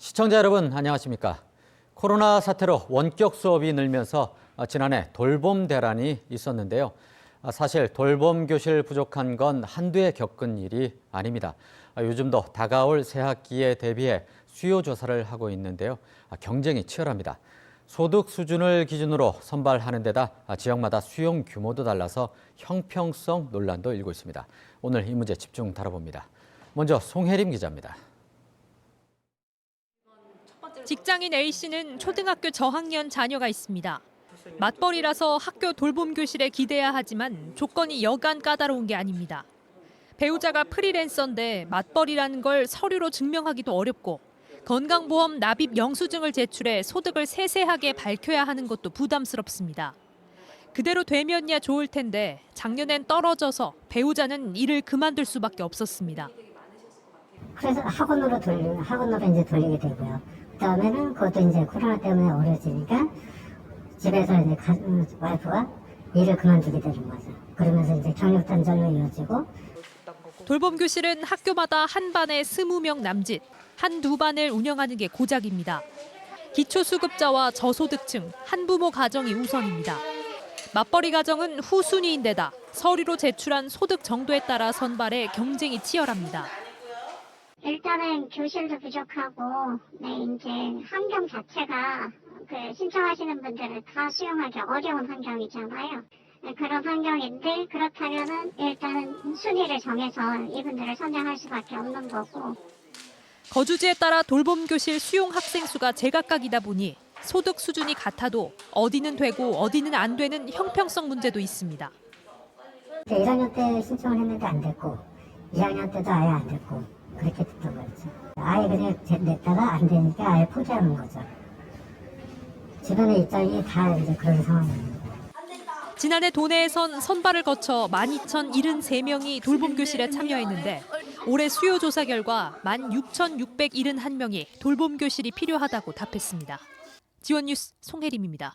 시청자 여러분 안녕하십니까? 코로나 사태로 원격 수업이 늘면서 아, 지난해 돌봄 대란이 있었는데요. 아, 사실 돌봄 교실 부족한 건 한두 해 겪은 일이 아닙니다. 아, 요즘도 다가올 새 학기에 대비해 수요 조사를 하고 있는데요. 아, 경쟁이 치열합니다. 소득 수준을 기준으로 선발하는 데다 아, 지역마다 수용 규모도 달라서 형평성 논란도 일고 있습니다. 오늘 이 문제 집중 다뤄봅니다. 먼저 송혜림 기자입니다. 직장인 A씨는 초등학교 저학년 자녀가 있습니다. 맞벌이라서 학교 돌봄 교실에 기대야 하지만 조건이 여간 까다로운 게 아닙니다. 배우자가 프리랜서인데 맞벌이라는 걸 서류로 증명하기도 어렵고 건강보험 납입 영수증을 제출해 소득을 세세하게 밝혀야 하는 것도 부담스럽습니다. 그대로 되면야 좋을 텐데 작년엔 떨어져서 배우자는 일을 그만둘 수밖에 없었습니다. 그래서 학원으로 돌리 학원으로 이제 돌리게 되고요. 그 다음에는 그것도 이제 코로나 때문에 어려지니까 집에서 이제 가, 음, 와이프가 일을 그만두게 되는 거죠. 그러면서 이제 경력 단절로 이어지고 돌봄 교실은 학교마다 한 반에 20명 남짓, 한 두 반을 운영하는 게 고작입니다. 기초수급자와 저소득층, 한부모 가정이 우선입니다. 맞벌이 가정은 후순위인데다 서류로 제출한 소득 정도에 따라 선발해 경쟁이 치열합니다. 일단은 교실도 부족하고, 네, 이제 환경 자체가 그 신청하시는 분들을 다 수용하기 어려운 환경이잖아요. 네, 그런 환경인데 그렇다면은 일단은 순위를 정해서 이분들을 선정할 수밖에 없는 거고, 거주지에 따라 돌봄 교실 수용 학생 수가 제각각이다 보니 소득 수준이 같아도 어디는 되고 어디는 안 되는 형평성 문제도 있습니다. 1학년 때 신청을 했는데 안 됐고 2학년 때도 아예 안 됐고 그렇게 됐던 거죠. 아예 그냥 제- 냈다가 안 되니까 아예 포기하는 거죠. 주변의 입장이 다 이제 그런 상황입니다. 지난해 도내에선 선발을 거쳐 12,073명이 돌봄 교실에 참여했는데 올해 수요 조사 결과 16,671명이 돌봄 교실이 필요하다고 답했습니다. 지원 뉴스 송혜림입니다.